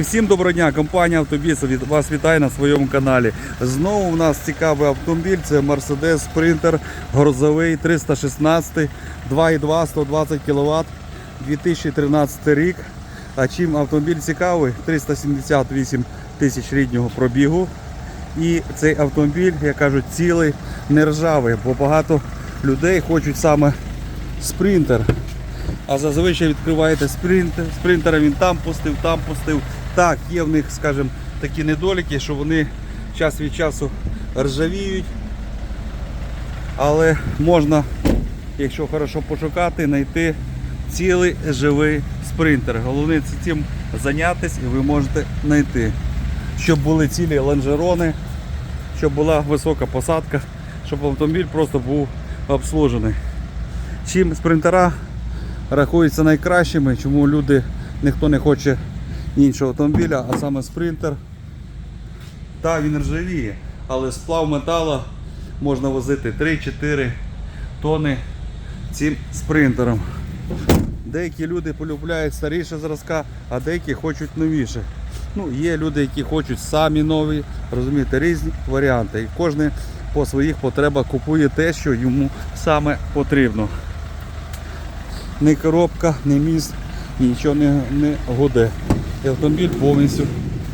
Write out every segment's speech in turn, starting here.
Всім доброго дня, компанія Автобіс вас вітає на своєму каналі. Знову у нас цікавий автомобіль. Це Mercedes Sprinter грузовий 316, 2,2, 120 кВт, 2013 рік. А чим автомобіль цікавий? 378 тисяч ріднього пробігу. І цей автомобіль, як кажуть, цілий, не ржавий, бо багато людей хочуть саме спринтер. А зазвичай відкриваєте спринтер, спринтера, він там пустив, там пустив. Так, є в них, скажімо, такі недоліки, що вони час від часу ржавіють. Але можна, якщо хорошо пошукати, знайти цілий живий спринтер. Головне це цим зайнятися і ви можете знайти. Щоб були цілі лонжерони, щоб була висока посадка, щоб автомобіль просто був обслужений. Чим спринтера рахуються найкращими, чому люди ніхто не хоче іншого автомобіля, а саме спринтер. Так, він ржавіє, але сплав металу можна возити 3-4 тони цим спринтером. Деякі люди полюбляють старіше зразка, а деякі хочуть новіше. Ну, є люди, які хочуть самі нові, розумієте, різні варіанти. І кожен по своїх потребах купує те, що йому саме потрібно. Ні коробка, ні міст, нічого не, не гуде. І автомобіль повністю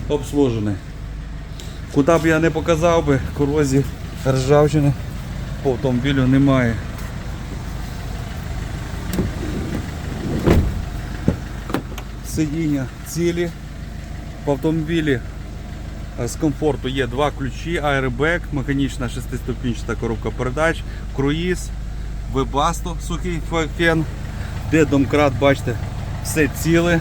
обслужений. Куди б я не показав би, корозії ржавчини по автомобілю немає. Сидіння цілі. В автомобілі з комфорту є два ключі, аербек, механічна шестиступінчата коробка передач, круїз, вебасто, сухий фен, де домкрат, бачите, все ціле.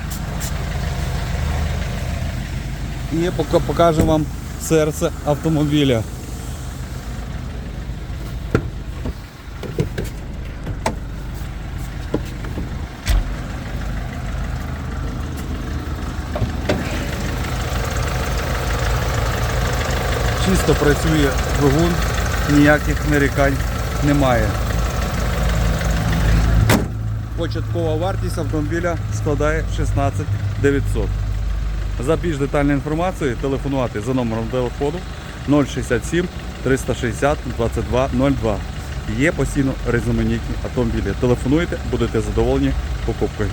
І покажу вам серце автомобіля. Чисто працює двигун, ніяких нарікань немає. Початкова вартість автомобіля складає 16 900. За більш детальною інформацією телефонувати за номером телефону 067 360 2202. Є постійно різноманітні автомобілі. Телефонуйте, будете задоволені покупкою.